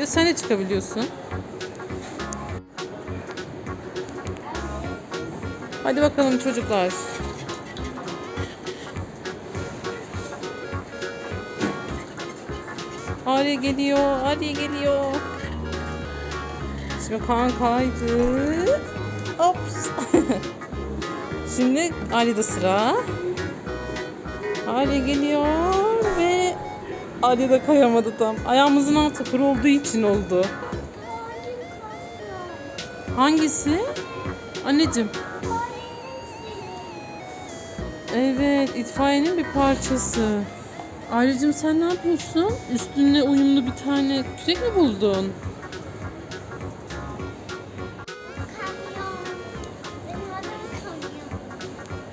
çıkabiliyor. Sen de çıkabiliyorsun. Hadi bakalım çocuklar. Arya geliyor, Arya geliyor. Şimdi kan kaydı. Ops. Şimdi Arya'da sıra. Arya geliyor Arya da kayamadı tam. Ayağımızın altı kuru olduğu için oldu. Hangisi? Anneciğim. Evet, itfaiyenin bir parçası. Ayrıcığım sen ne yapıyorsun? Üstüne uyumlu bir tane kürek mi buldun?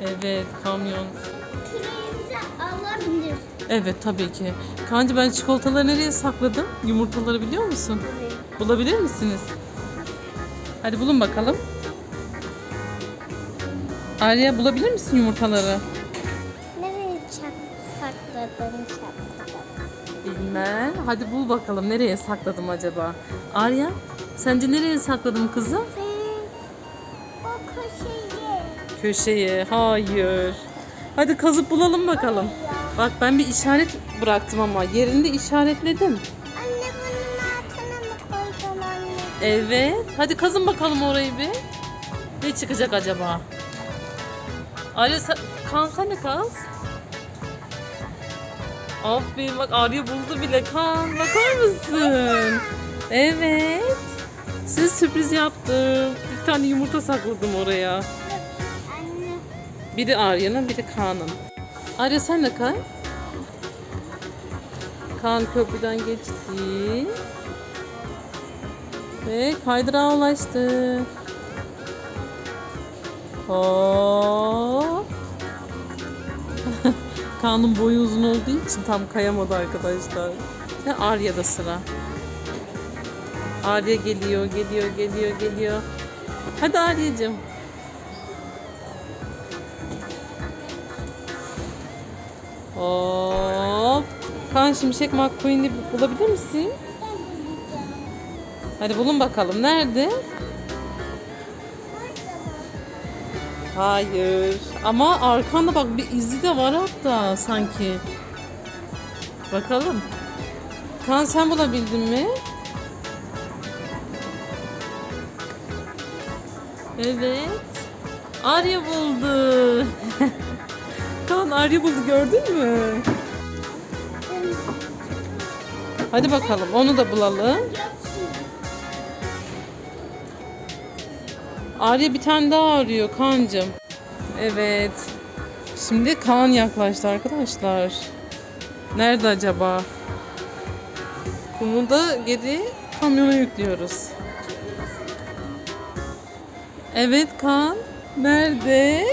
Evet, kamyon. Alabilir. Evet, tabii ki. Kancı ben çikolataları nereye sakladım? Yumurtaları biliyor musun? Bulabilir misiniz? Hadi bulun bakalım. Arya bulabilir misin yumurtaları? Nereye sakladın? Bilmem. Hadi bul bakalım nereye sakladım acaba? Arya, sence nereye sakladım kızım? O köşeye. Köşeye. Hayır. Hadi kazıp bulalım bakalım. Bak ben bir işaret bıraktım ama yerinde işaretledim. Anne bunun altına mı koydun anne? Evet. Hadi kazın bakalım orayı bir. Ne çıkacak acaba? Arya sen, kan sen de kaz. Aferin bak Arya buldu bile kan. Bakar mısın? Evet. Siz sürpriz yaptım. Bir tane yumurta sakladım oraya. Biri Arya'nın, biri Kaan'ın. Arya sen de kay. Kaan köprüden geçti. Ve kaydırağa ulaştı. Hop. Kaan'ın boyu uzun olduğu için tam kayamadı arkadaşlar. Ve Arya'da sıra. Arya geliyor, geliyor, geliyor, geliyor. Hadi Arya'cığım. Hop. Kaan Şimşek McQueen'i bulabilir misin? Hadi bulun bakalım. Nerede? Hayır. Ama arkanda bak bir izi de var hatta sanki. Bakalım. Kaan sen bulabildin mi? Evet. Arya buldu. Kaan Arya buldu gördün mü? Hadi bakalım onu da bulalım. Arya bir tane daha arıyor Kaan'cığım. Evet. Şimdi Kaan yaklaştı arkadaşlar. Nerede acaba? Kumu da geri kamyona yüklüyoruz. Evet Kaan. Nerede?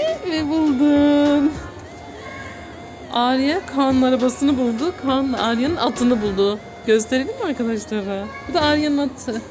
Arya Kaan'ın arabasını buldu. Kaan Arya'nın atını buldu. Gösterelim mi arkadaşlara? Bu da Arya'nın atı.